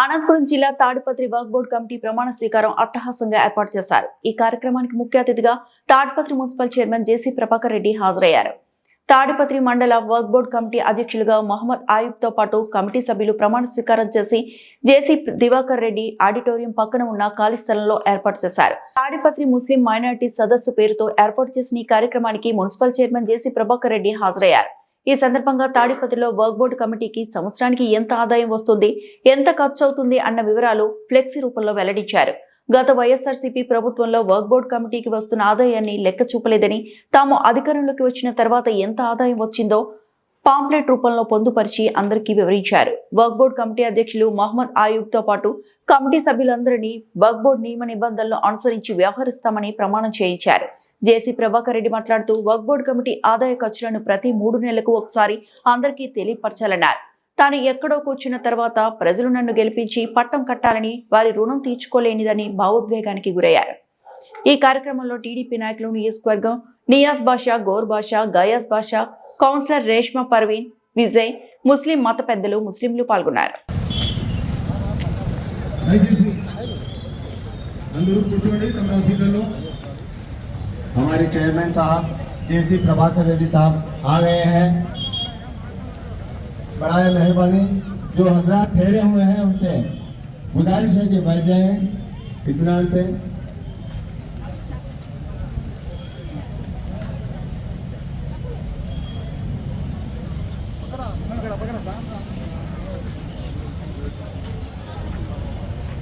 అనంతపురం జిల్లా Tadipatri work board committee ప్రమాణ స్వీకారం అట్టహాసంగా ఏర్పాటు చేశారు. ఈ కార్యక్రమానికి ముఖ్య అతిథిగా Tadipatri municipal chairman JC Prabhakar Reddy హాజరయ్యారు. తాడిపత్రి మండల వర్క్ బోర్డు కమిటీ అధ్యక్షులుగా మహమ్మద్ ఆయుబ్తో పాటు కమిటీ సభ్యులు ప్రమాణ స్వీకారం చేసి జేసీ దివాకర్ రెడ్డి ఆడిటోరియం పక్కన ఉన్న ఖాళీ స్థలంలో ఏర్పాటు చేశారు. తాడిపత్రి ముస్లిం మైనార్టీ సదస్సు పేరుతో ఏర్పాటు చేసిన ఈ కార్యక్రమానికి municipal chairman JC Prabhakar Reddy హాజరయ్యారు. ఈ సందర్భంగా తాడిపత్రిలో వర్క్ బోర్డు కమిటీకి సంవత్సరానికి ఎంత ఆదాయం వస్తుంది ఎంత ఖర్చు అవుతుంది అన్న వివరాలు ఫ్లెక్సీ రూపంలో వెల్లడించారు. గత వైఎస్ఆర్సీపీ ప్రభుత్వంలో వర్క్ బోర్డు కమిటీకి వస్తున్న ఆదాయాన్ని లెక్క చూపలేదని తాము అధికారంలోకి వచ్చిన తర్వాత ఎంత ఆదాయం వచ్చిందో పాంప్లెట్ రూపంలో పొందుపరిచి అందరికీ వివరించారు. వర్క్ బోర్డు కమిటీ అధ్యక్షులు మహమ్మద్ ఆయూబ్తో పాటు కమిటీ సభ్యులందరినీ వర్క్ బోర్డు నియమ నిబంధనలను అనుసరించి వ్యవహరిస్తామని ప్రమాణం చేయించారు. జేసీ ప్రభాకర్ రెడ్డి మాట్లాడుతూ వర్క్ బోర్డు కమిటీ ఆదాయ ఖర్చులను ప్రతి మూడు నెలలకు ఒకసారి అందరికీ తెలియపరచాలన్నారు. తాను ఎక్కడో కూర్చున్న తర్వాత ప్రజలు నన్ను గెలిపించి పట్టం కట్టాలని వారి రుణం తీర్చుకోలేనిదని భావోద్వేగానికి గురయ్యారు. ఈ కార్యక్రమంలో టీడీపీ నాయకులు నియోజకవర్గం నియాజ్ బాషా గోర్ బాషా గయాజ్ బాషా కౌన్సిలర్ రేష్మా పర్వీన్ విజయ్ ముస్లిం మత పెద్దలు ముస్లింలు పాల్గొన్నారు. దయచేసి అందరూ ہمارے چیئرمین صاحب، جے سی پربھاکر ریڈی صاحب آ گئے ہیں برائے مہربانی، جو حضرات ٹھہرے ہوئے ہیں، ان سے گزارش ہے کہ بیٹھ جائیں اطمینان سے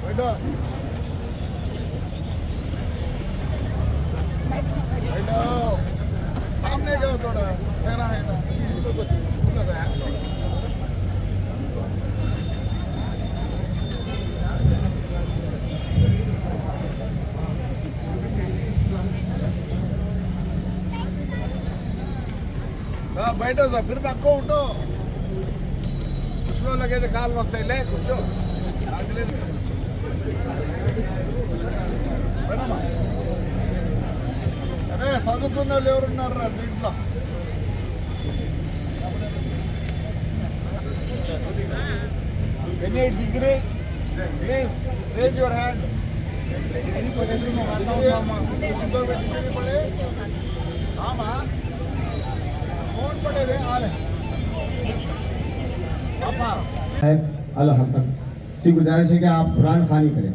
Right up. బయట మీరు తక్కువ ఉంటూ ముసలిళ్ళకైతే కాళ్ళు వస్తాయిలే కూర్చో. అది లేదు. మేడమా? అదే చదువుకున్న వాళ్ళు ఎవరున్నారు దీంట్లో? Any degree? Please raise your hand degree ఆమా? اللہ حافظ جی گزارش ہے کہ آپ قرآن خانی کریں۔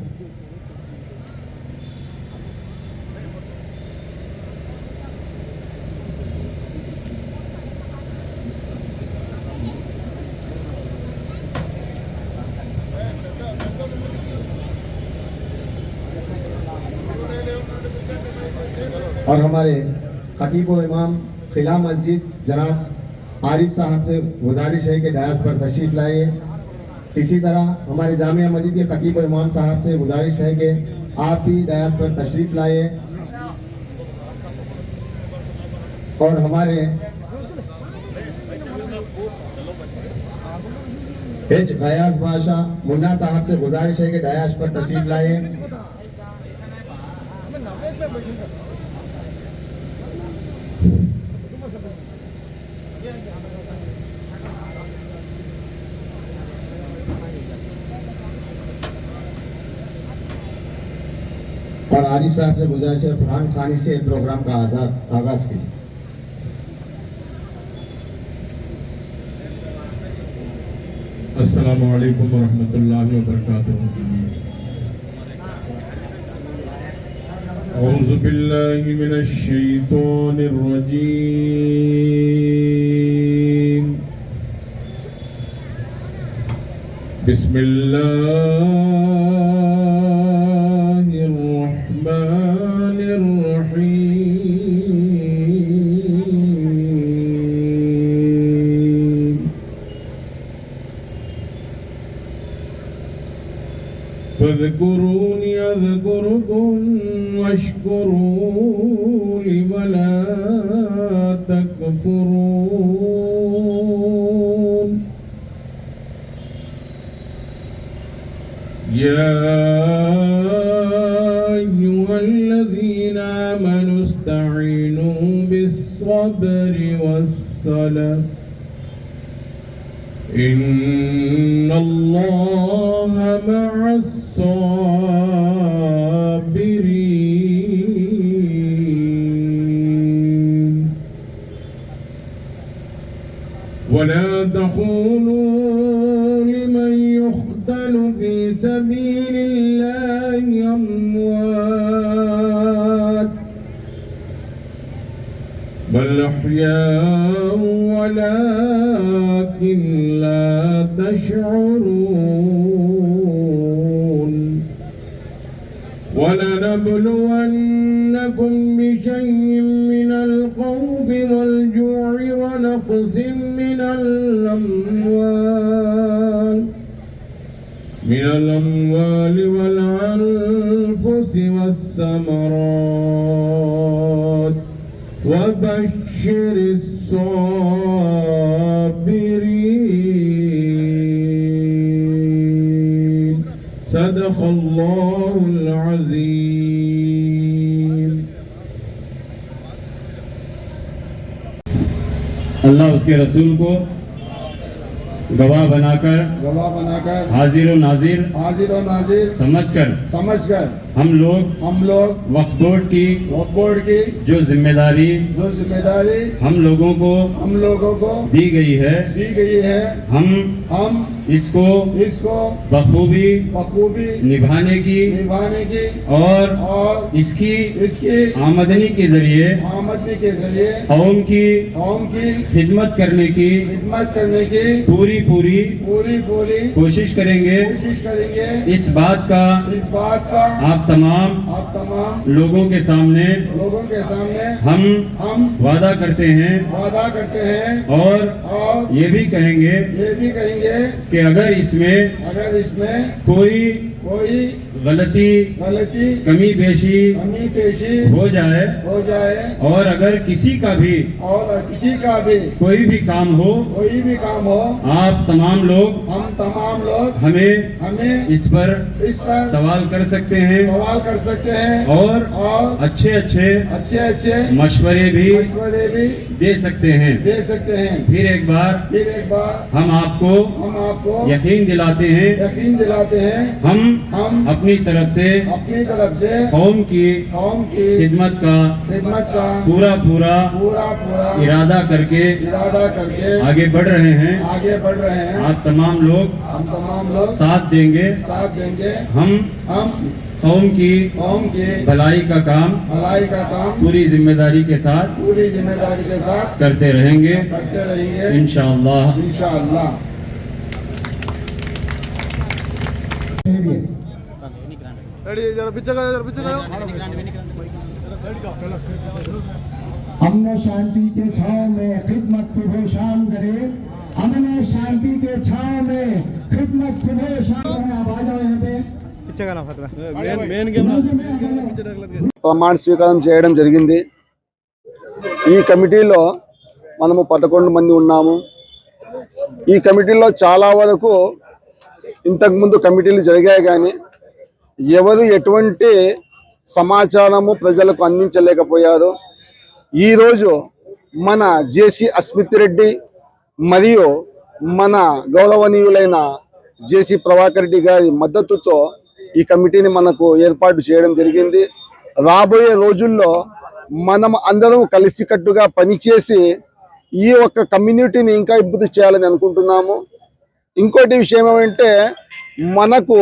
اور ہمارے خطیب و امام قلعہ مسجد جناب عارف صاحب سے گزارش ہے کہ ڈائس پر تشریف لائیے۔ اسی طرح ہمارے جامعہ مسجد کے خطیب امام صاحب سے گزارش ہے کہ آپ بھی ڈائس پر تشریف لائیے۔ اور ہمارے ایچ غیاز بادشاہ منا صاحب سے گزارش ہے کہ ڈائش پر تشریف لائے اور عارف صاحب سے گزارش ہے فرحان خانی سے پروگرام کا آزاد آغاز کیا السلام علیکم ورحمۃ اللہ وبرکاتہ۔ اعوذ باللہ من الشیطان الرجیم۔ بسم اللہ۔ فاذكروني أذكركم واشكروا لي ولا تكفرون. يا أيها الذين آمنوا استعينوا بالصبر والصلاة. إن الله مع الصابرين. ولا تقولوا لمن يقتل في سبيل الله أموات. بل أحياء ولكن لا تشعرون. ولنبلونكم بشيء من الخوف والجوع ونقص من الأموال. من الأموال والأنفس والثمرات. وبشر الصابرين. صدق الله العظيم. اللہ اس کے رسول کو گواہ بنا کر گواہ بنا کر حاضر و ناظر حاضر و ناظر سمجھ کر سمجھ کر ہم لوگ ہم لوگ وقت بورڈ کی وقت بورڈ کی جو ذمہ داری جو ذمہ داری ہم لوگوں کو ہم لوگوں کو دی گئی ہے دی گئی ہے۔ ہم ہم اس کو اس کو بخوبی بخوبی نبھانے کی نبھانے کی اور اور اس کی اس کی آمدنی کے ذریعے سمجھنے کے ذریعے قوم کی قوم کی خدمت کرنے کی خدمت کرنے کی پوری پوری پوری پوری کوشش کریں گے۔ کوشش کریں گے۔ اس بات کا اس بات کا آپ تمام آپ تمام لوگوں کے سامنے لوگوں کے سامنے ہم ہم وعدہ کرتے ہیں وعدہ کرتے ہیں اور اور یہ بھی کہیں گے یہ بھی کہیں گے کہ اگر اس میں اگر اس میں کوئی کوئی غلطی غلطی کمی بیشی کمی پیشی ہو جائے ہو جائے اور اگر کسی کا بھی اور کسی کا بھی کوئی بھی کام ہو کوئی بھی کام ہو آپ تمام لوگ ہم تمام لوگ ہمیں ہمیں اس پر اس پر سوال کر سکتے ہیں سوال کر سکتے ہیں اور اور اچھے اچھے اچھے اچھے مشورے بھی مشورے بھی دے سکتے ہیں۔ دے سکتے ہیں۔ پھر ایک بار پھر ایک بار ہم آپ کو ہم آپ کو یقین دلاتے ہیں۔ یقین دلاتے ہیں۔ ہم ہم اپنی طرف سے اپنی طرف سے قوم کی قوم کی خدمت کا خدمت کا پورا پورا پورا پورا ارادہ کر کے ارادہ کر کے آگے بڑھ رہے ہیں۔ آگے بڑھ رہے ہیں۔ آپ تمام لوگ ہم تمام لوگ ساتھ دیں گے۔ ساتھ دیں گے۔ ہم ہم قوم کی قوم کی بھلائی کا کام بھلائی کا کام پوری ذمہ داری کے ساتھ پوری ذمہ داری کے ساتھ کرتے رہیں گے۔ کرتے رہیں گے۔ انشاءاللہ۔ انشاءاللہ۔ रहेंगे करते रहेंगे इंशाअल्लाह इंशाअल्लाह हमने शांति के छाव में खिदमत सुबह शाम करे हमने शांति के छाव में खिदमत सुबह शाम है अब आ जाओ यहाँ पे ప్రమాణ స్వీకారం చేయడం జరిగింది ఈ కమిటీలో మనము పదకొండు మంది ఉన్నాము ఈ కమిటీలో చాలా వరకు ఇంతకుముందు కమిటీలు జరిగాయి కానీ ఎవరు ఎటువంటి సమాచారము ప్రజలకు అందించలేకపోయారు. ఈరోజు మన జేసి అస్మితిరెడ్డి మరియు మన గౌరవనీయులైన జేసి ప్రభాకర్ రెడ్డి గారి మద్దతుతో ఈ కమిటీని మనకు ఏర్పాటు చేయడం జరిగింది. రాబోయే రోజుల్లో మనం అందరం కలిసికట్టుగా పనిచేసి ఈ ఒక్క కమ్యూనిటీని ఇంకా అభివృద్ధి చేయాలని అనుకుంటున్నాము. ఇంకోటి విషయం ఏమంటే మనకు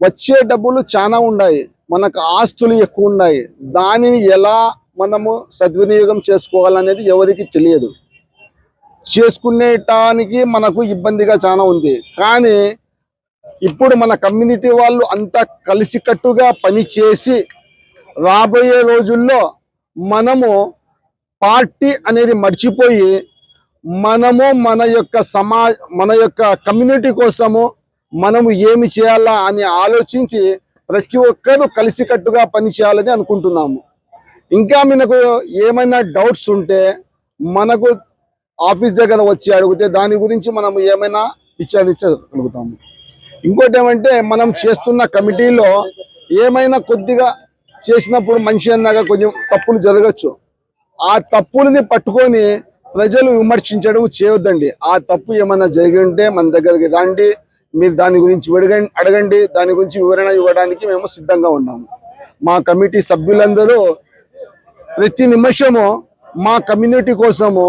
వచ్చే డబ్బులు చాలా ఉన్నాయి మనకు ఆస్తులు ఎక్కువ ఉన్నాయి దానిని ఎలా మనము సద్వినియోగం చేసుకోవాలనేది ఎవరికి తెలియదు. చేసుకునేటానికి మనకు ఇబ్బందిగా చాలా ఉంది. కానీ ఇప్పుడు మన కమ్యూనిటీ వాళ్ళు అంతా కలిసికట్టుగా పని చేసి రాబోయే రోజుల్లో మనము పార్టీ అనేది మర్చిపోయి మనము మన యొక్క సమా మన యొక్క కమ్యూనిటీ కోసము మనము ఏమి చేయాలా అని ఆలోచించి ప్రతి ఒక్కరూ కలిసికట్టుగా పని చేయాలని అనుకుంటున్నాము. ఇంకా మనకు ఏమైనా డౌట్స్ ఉంటే మనకు ఆఫీస్ దగ్గర వచ్చి అడిగితే దాని గురించి మనం ఏమైనా విచారించగలుగుతాము ఇంకోటి ఏమంటే మనం చేస్తున్న కమిటీలో ఏమైనా కొద్దిగా చేసినప్పుడు మనిషి అన్నాక కొంచెం తప్పులు జరగచ్చు. ఆ తప్పులని పట్టుకొని ప్రజలు విమర్శించడం చేయొద్దండి. ఆ తప్పు ఏమైనా జరిగి ఉంటే మన దగ్గరికి రండి. మీరు దాని గురించి అడగండి అడగండి దాని గురించి వివరణ ఇవ్వడానికి మేము సిద్ధంగా ఉన్నాము. మా కమిటీ సభ్యులందరూ ప్రతి నిమిషము మా కమ్యూనిటీ కోసము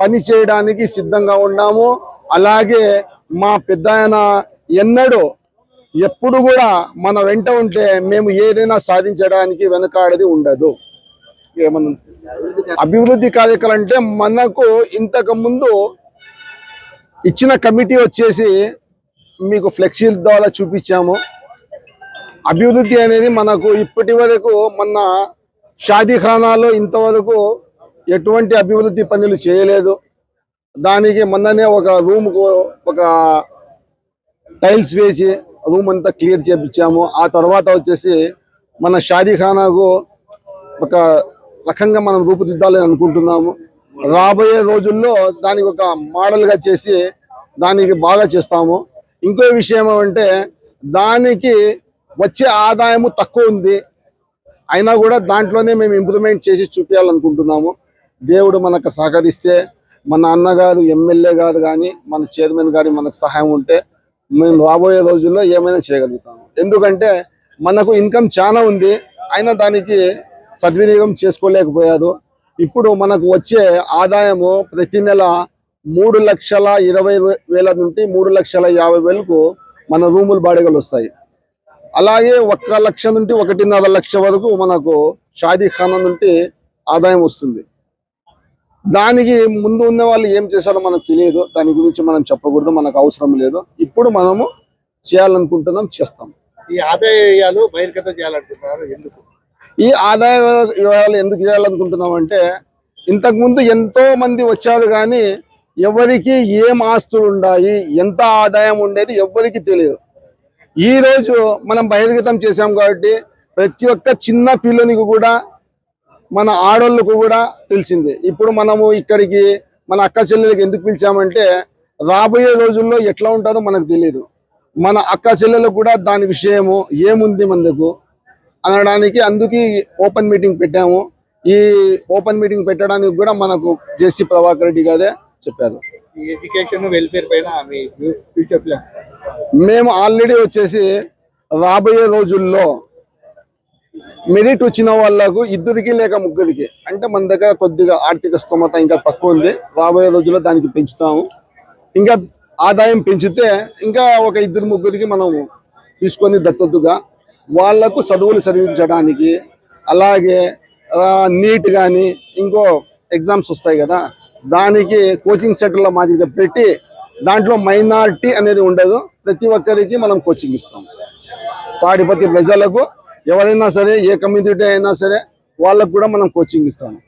పని చేయడానికి సిద్ధంగా ఉన్నాము. అలాగే మా పెద్దాయన ఎన్నడూ ఎప్పుడు కూడా మన వెంట ఉంటే మేము ఏదైనా సాధించడానికి వెనకాడది ఉండదు. ఏమన్నా అభివృద్ధి కార్యక్రమం అంటే మనకు ఇంతకు ముందు ఇచ్చిన కమిటీ వచ్చేసి మీకు ఫ్లెక్సీ ద్వారా చూపించాము. అభివృద్ధి అనేది మనకు ఇప్పటి వరకు మొన్న షాదీఖానాలో ఇంతవరకు ఎటువంటి అభివృద్ధి పనులు చేయలేదు. దానికి మొన్ననే ఒక రూమ్కు ఒక టైల్స్ వేసి రూమ్ అంతా క్లియర్ చేపించాము. ఆ తర్వాత వచ్చేసి మన షాదీఖానాకు ఒక రకంగా మనం రూపుదిద్దాలని అనుకుంటున్నాము. రాబోయే రోజుల్లో దానికి ఒక మోడల్గా చేసి దానికి బాగా చేస్తాము. ఇంకో విషయం ఏమంటే దానికి వచ్చే ఆదాయము తక్కువ ఉంది. అయినా కూడా దాంట్లోనే మేము ఇంప్రూవ్మెంట్ చేసి చూపించాలనుకుంటున్నాము దేవుడు మనకు సహకరిస్తే మన అన్నగారు ఎమ్మెల్యే గారు కానీ మన చైర్మన్ గారి మనకు సహాయం ఉంటే మేము రాబోయే రోజుల్లో ఏమైనా చేయగలుగుతాము. ఎందుకంటే మనకు ఇన్కమ్ చాలా ఉంది. అయినా దానికి సద్వినియోగం చేసుకోలేకపోయారు. ఇప్పుడు మనకు వచ్చే ఆదాయము ప్రతి నెల మూడు లక్షల ఇరవై వేల నుండి మూడు లక్షల యాభై వేలకు మన రూముల బాడిగలు వస్తాయి. అలాగే ఒక్క లక్ష నుండి ఒకటిన్నర లక్ష వరకు మనకు షాదీ ఖానా నుండి ఆదాయం వస్తుంది. దానికి ముందు ఉన్న వాళ్ళు ఏం చేశారో మనకు తెలియదు. దాని గురించి మనం చెప్పకూడదు మనకు అవసరం లేదు. ఇప్పుడు మనము చేయాలనుకుంటున్నాం చేస్తాం. ఈ ఆదాయ వ్యయాలు బహిర్గతం చేయాలనుకుంటున్నారు ఎందుకు? ఈ ఆదాయ వివరాలు ఎందుకు చేయాలనుకుంటున్నాం అంటే ఇంతకు ముందు ఎంతో మంది వచ్చారు కానీ ఎవరికి ఏం ఆస్తులు ఉన్నాయి ఎంత ఆదాయం ఉండేది ఎవరికి తెలియదు. ఈ రోజు మనం బహిర్గతం చేశాం కాబట్టి ప్రతి ఒక్క చిన్న పిల్లనికి కూడా మన ఆడోళ్ళకు కూడా తెలిసింది. ఇప్పుడు మనము ఇక్కడికి మన అక్క చెల్లెలకి ఎందుకు పిలిచామంటే రాబోయే రోజుల్లో ఎట్లా ఉంటుందో మనకు తెలియదు మన అక్క చెల్లెలకు కూడా దాని విషయము ఏముంది మనకు అనడానికి అందుకే ఓపెన్ మీటింగ్ పెట్టాము. ఈ ఓపెన్ మీటింగ్ పెట్టడానికి కూడా మనకు జేసీ ప్రభాకర్ రెడ్డి గారే చెప్పారు. ఎడ్యుకేషన్ వెల్ఫేర్ పైన మీ ఫ్యూచర్ ప్లాన్? మేము ఆల్రెడీ వచ్చేసి రాబోయే రోజుల్లో మెరిట్ వచ్చిన వాళ్ళకు ఇద్దరికి లేక ముగ్గురికి అంటే మన దగ్గర కొద్దిగా ఆర్థిక స్తోమత ఇంకా తక్కువ ఉంది. రాబోయే రోజుల్లో దానికి పెంచుతాము. ఇంకా ఆదాయం పెంచితే ఇంకా ఒక ఇద్దరు ముగ్గురికి మనం తీసుకొని దత్తతుగా వాళ్ళకు చదువులు చదివించడానికి అలాగే నీట్ కానీ ఇంకో ఎగ్జామ్స్ వస్తాయి కదా దానికి కోచింగ్ సెంటర్లో మాదిరిగా పెట్టి దాంట్లో మైనారిటీ అనేది ఉండదు. ప్రతి ఒక్కరికి మనం కోచింగ్ ఇస్తాం. తాడిపతి ప్రజలకు ఎవరైనా సరే ఏ కమ్యూనిటీ అయినా సరే వాళ్ళకు కూడా మనం కోచింగ్ ఇస్తాము.